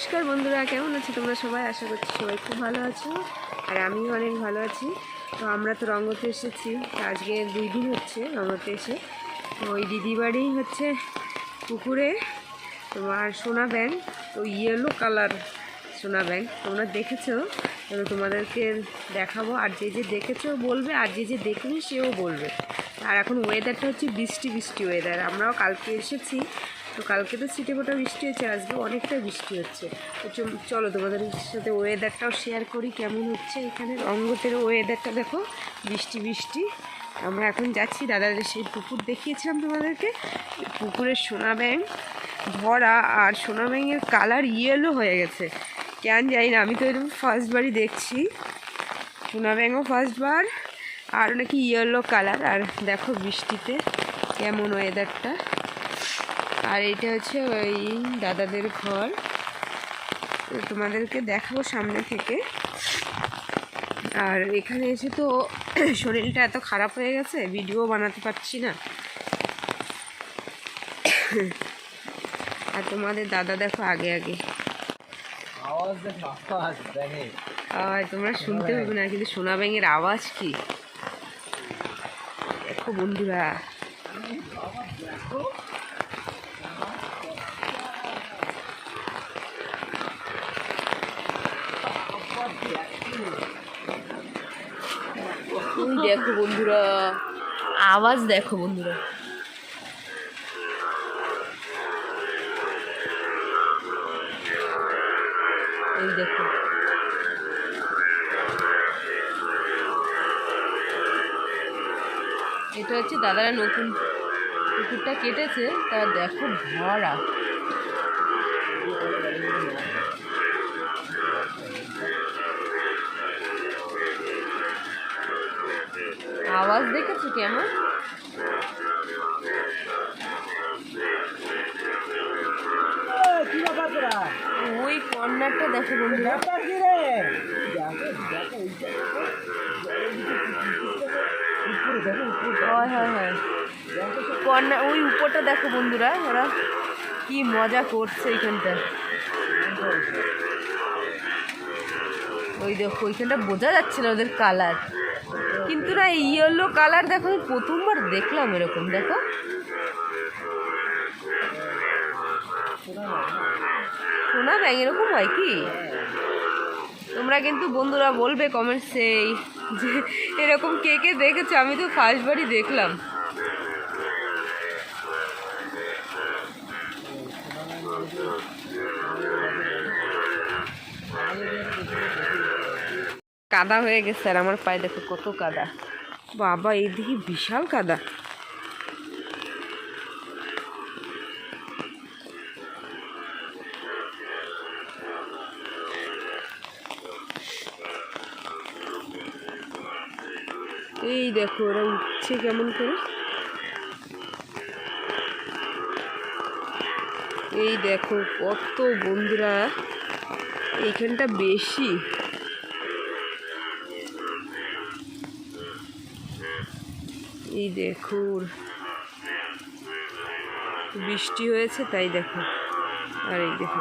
নমস্কার বন্ধুরা, কেমন আছো তোমরা সবাই? আশা করছি সবাই খুব ভালো আছো, আর আমিও অনেক ভালো আছি। তো আমরা তো রঙ্গতে এসেছি আজকে দুই দিন হচ্ছে রঙ্গতে এসে। তো ওই দিদি বাড়ি হচ্ছে পুকুরে, তোমার সোনা ব্যাংক, তো ইয়েলো কালার সোনা ব্যাংক। তোমরা দেখেছ তো তোমাদেরকে দেখাবো, আর যে যে দেখেছ বলবে, আর যে যে দেখেনি সেও বলবে। আর এখন ওয়েদারটা হচ্ছে বৃষ্টি বৃষ্টি ওয়েদার আমরাও কালকে এসেছি তো কালকে তো ছিটে ফোটা বৃষ্টি হচ্ছে আজকে অনেকটা বৃষ্টি হচ্ছে। তো চল- তোমাদের সাথে ওয়েদারটাও শেয়ার করি, কেমন হচ্ছে এখানে রঙ্গতের ওয়েদারটা দেখো, বৃষ্টি বৃষ্টি। আমরা এখন যাচ্ছি, দাদাদের সেই পুকুর দেখিয়েছিলাম তোমাদেরকে, পুকুরের সোনা ব্যাঙ ভরা, আর সোনা ব্যাঙের কালার ইয়েলো হয়ে গেছে। কেন জানি না, আমি তো এরকম ফার্স্টবারই দেখছি। সোনা ব্যাঙও ফার্স্ট বার আর নাকি ইয়েলো কালার আর দেখো বৃষ্টিতে কেমন ওয়েদারটা আর এটা হচ্ছে ওই দাদাদের ঘর। তোমাদেরকে দেখাবো সামনে থেকে। আর এখানে এসে তো শরীরটা এত খারাপ হয়ে গেছে ভিডিও বানাতে পারছি না। আর তোমাদের দাদা দেখো আগে আগে। আর তোমরা শুনতে হবে না কিন্তু সোনা ব্যাঙের আওয়াজ কি? দেখো বন্ধুরা। দেখো বন্ধুরা। আওয়াজ দেখো বন্ধুরা। এই দেখো। এটা হচ্ছে দাদারা নতুন পুকুরটা কেটেছে, তা দেখো ভরা। আওয়াজ দেখেছ কেমন ওই কর্নারটা দেখো বন্ধুরা। হয় হয় হয়। কর্নার ওই উপরটা দেখো বন্ধুরা ওরা কি মজা করছে এইখানটা। ওই দেখো ওইখানটা বোঝা যাচ্ছে না ওদের কালার। কিন্তু না, এই ইয়েলো কালার দেখো প্রথমবার দেখলাম এরকম, দেখো। সোনা ব্যাং এরকম হয় কি? তোমরা কিন্তু বন্ধুরা বলবে কমেন্টসে যে এরকম কে কে দেখেছ, আমি তো ফার্স্ট বারই দেখলাম। কাদা হয়ে গেছে আর আমার পায়ে দেখো কত কাদা। বাবা এইদিকে বিশাল কাদা। এই দেখো, ওরা উঠছে কেমন করে। এই দেখো, কত বন্ধুরা। এইখানটা বেশি। এই দেখো বৃষ্টি হয়েছে, তাই দেখো। আর এই দেখো।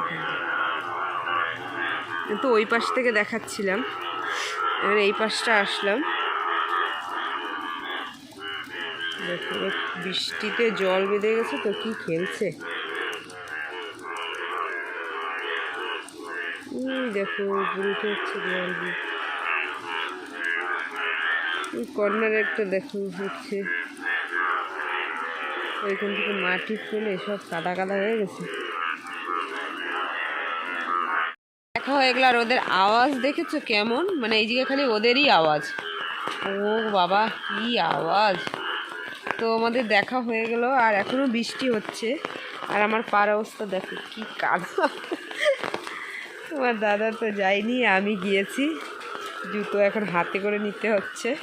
তো ওই পাশ থেকে দেখাচ্ছিলাম। এবার এই পাশটা আসলাম। দেখো বৃষ্টিতে জল বেঁধে গেছে, তো কি খেলছে? দেখো উঠে হচ্ছে জল কর্নারে একটা দেখো হচ্ছে। ওইখান থেকে মাটি ফেলে সব কাদা কাদা হয়ে গেছে। দেখা হয়ে গেলো আর ওদের আওয়াজ দেখেছ কেমন? মানে এই জায়গায় খালি ওদেরই আওয়াজ। ও বাবা, কি আওয়াজ! তো আমাদের দেখা হয়ে গেল আর এখনও বৃষ্টি হচ্ছে। আর আমার পার অবস্থা দেখো, কি কাদা। তোমার দাদা তো যায়নি, আমি গিয়েছি। জুতো এখন হাতে করে নিতে হচ্ছে।